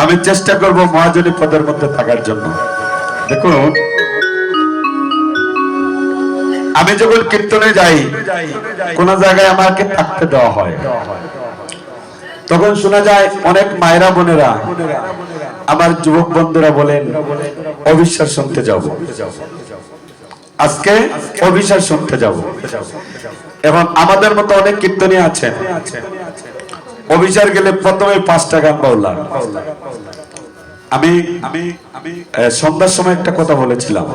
আমি চেষ্টা করব মহাজনী পদের মধ্যে থাকার জন্য। দেখুন, আমি যখন কীর্তনে যাই, কোন জায়গায় আমাকে থাকতে দেওয়া হয়। তখন শোনা যায় অনেক মায়েরা বোনেরা, আমার যুবক বন্ধুরা বলেন, অবিশ্বাস শুনতে যাব। আজকে অবিশ্বাস শুনতে যাব। এবং আমাদের মতো অনেক কীর্তনী আছেন অভিচার গেলে প্রথমে পাঁচটা গান বাউলা আমি আমি আমি সন্ধ্যার সময় একটা কথা বলেছিলাম।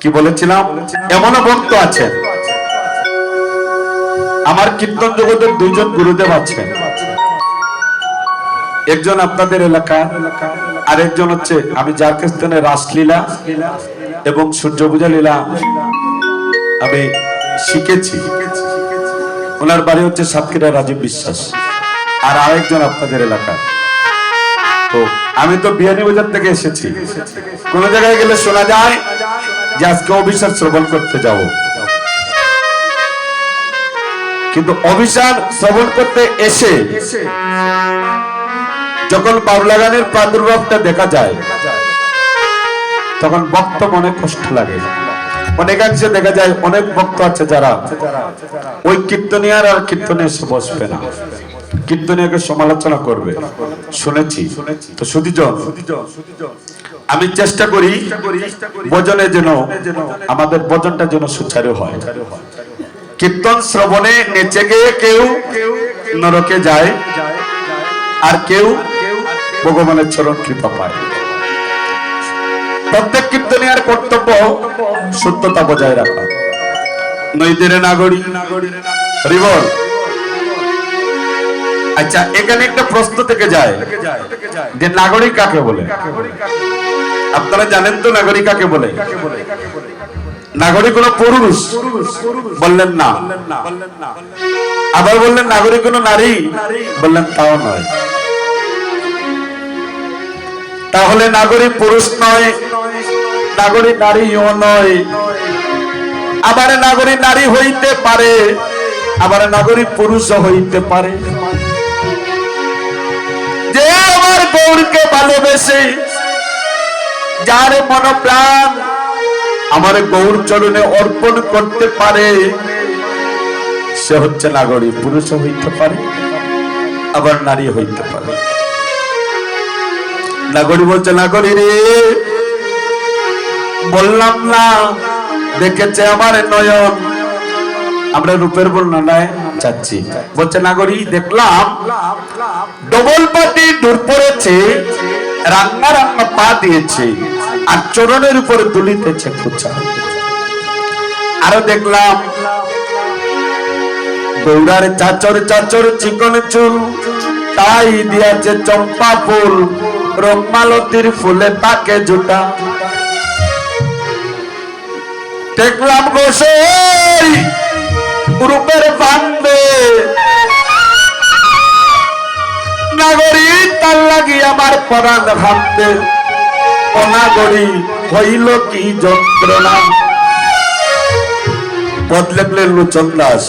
কি বলেছিলাম? এমনও ভক্ত আছেন। আমার কীর্তন জগতের দুইজন গুরুদেব আছেন। একজন আপনাদের এলাকা আর একজন হচ্ছে আমি যার কাছ রাসলীলা এবং সূর্য পূজা লীলা। আমি শিখেছি। ওনার বাড়ি হচ্ছে সাতক্ষীরা রাজীব বিশ্বাস। আর আরেকজন আপনাদের এলাকার তো আমি তো বিহারীবাজার থেকে এসেছি। কোন জায়গায় গেলে শোনা যায় যে আজকে অভিশাপ শ্রবণ করতে যাব। কিন্তু অভিশাপ শ্রবণ করতে এসে যখন বাউলা গানের প্রাদুর্ভাবটা দেখা যায়, তখন বক্ত মনে কষ্ট লাগে। অনেকাংশে দেখা যায় অনেক ভক্ত আছে যারা ওই কীর্তনিয়ার আর কীর্তনে এসে বসবে না। কীর্তনিয়াকে সমালোচনা করবে। শুনেছি। তো সুদীজন আমি চেষ্টা করি ভজনে যেন আমাদের ভজনটা যেন সুচারু হয়। কীর্তন শ্রবণে নেচে গিয়ে কেউ নরকে যায় আর কেউ ভগবানের চরণ কৃপা পায়। প্রত্যেক কীর্তনিয়ার কর্তব্য সত্যতা বজায় রাখা। নৈদের নাগরী হরিবল আচ্ছা এখানে একটা প্রশ্ন থেকে যায় যে নাগরিক কাকে বলে? আপনারা জানেন তো নাগরিক কাকে বলে? নাগরিক হলো পুরুষ, বললেন না। আবার বললেন নাগরিক হলো নারী, বললেন তাও নয়। তাহলে নাগরিক পুরুষ নয়, নাগরিক নারীও নয়। আবার নাগরিক নারী হইতে পারে, আবার নাগরিক পুরুষ হইতে পারে। যে আমার গৌরকে ভালোবেসে, যার মন প্রাণ আমার গৌর চরণে অর্পণ করতে পারে, সে হচ্ছে নাগরিক পুরুষ হইতে পারে, আবার নারী হইতে পারে। নাগরী বলছে নাগরী রে, বললাম না, দেখেছে আমার নয়ন। আমরা রূপের বর্ণনায় যাচ্ছি। বলছে নাগরী দেখলাম ডবল পাটি দূর পড়েছে, রান্না রান্না পা দিয়েছে, আর চরণের উপরে দুলিতেছে কুচা আরও দেখলাম গৌড়ার চাচর চাচর চিকন চুল, তাই দিয়াছে চম্পা ফুল। রমালতির ফুলে তাকে জুটা। দেখলাম গোসই রূপের বান্ধে নাগরী, তার লাগি আমার পরাণ ভাবতে। অনাগরী হইল কি যন্ত্রণা? পদ লেখলেন লোচন দাস।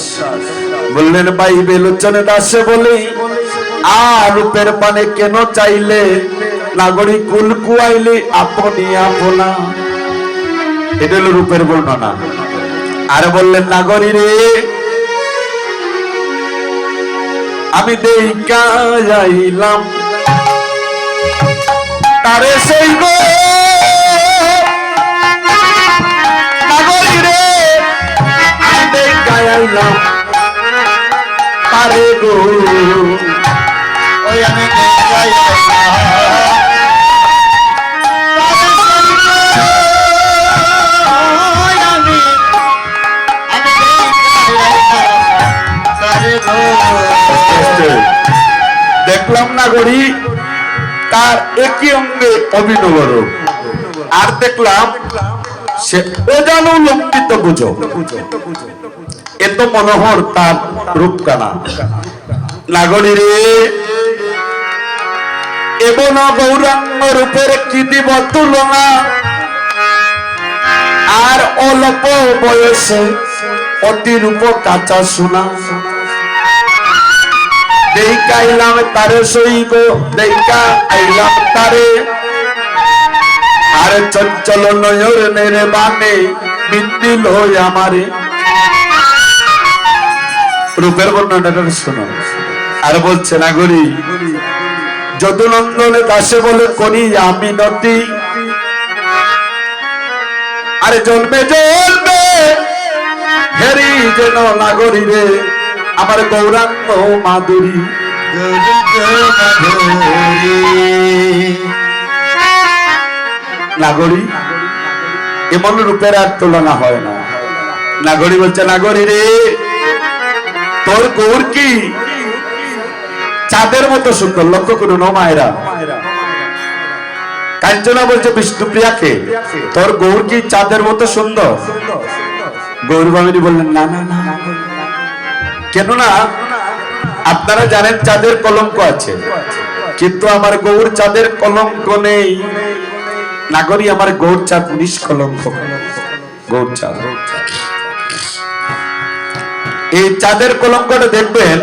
বললেন পাইবে লোচন দাসে বলে, আর রূপের পানে কেন চাইলে? নাগরিক কুল কুয়াইলে আপনি আপনা। এটা রূপের বর্ণনা। আর বললেন নাগরী রে, আমি দেখা যাইলাম। তারে সেই গো নাগরী রে, আমি দেখা যাইলাম। তারে গো দেখলাম নাগরী তার একই অঙ্গে অভিনব রূপ আর দেখলাম সে অজানু বুঝো এত মনোহর তার রূপকানা। নাগরী রে গৌরাঙ্গ রূপের কি দিব তুলনা? আর অল্প বয়সে অতি রূপ কাঁচা সোনা। দেইকা আইলাম তারে সইব দেইকা আইলাম তারে আর চঞ্চল নয়র নেরে বানে বিন্দিল হই আমারে রূপের বর্ণনাটা শোনো আর বলছে নাগরী যদুনন্দনে দাসে বলে করি আমি নতি আরে জন্মে জন্মে হেরি যেন নাগরী রে আমার গৌরাঙ্গ মাধুরী নাগরী এমন রূপের আর তুলনা হয় না নাগরী বলছে নাগরী রে তোর গৌর কি চাঁদের মতো সুন্দর লক্ষ্য করুন ও মায়েরা কাঞ্চনা বলছে বিষ্ণুপ্রিয়াকে তোর গৌর কি চাঁদের মতো সুন্দর গৌর বললেন না না না কেন না আপনারা জানেন চাঁদের কলঙ্ক আছে। কিন্তু আমার গৌর চাঁদের কলঙ্ক নেই। নাগরী, আমার গৌর চাঁদ নিষ্কলঙ্ক। গৌর চাঁদ। এই চাঁদের কলঙ্কটা দেখবেন,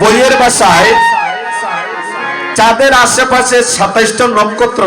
বইয়ের বাসায় চাঁদের আশেপাশে সাতাইশটা নক্ষত্র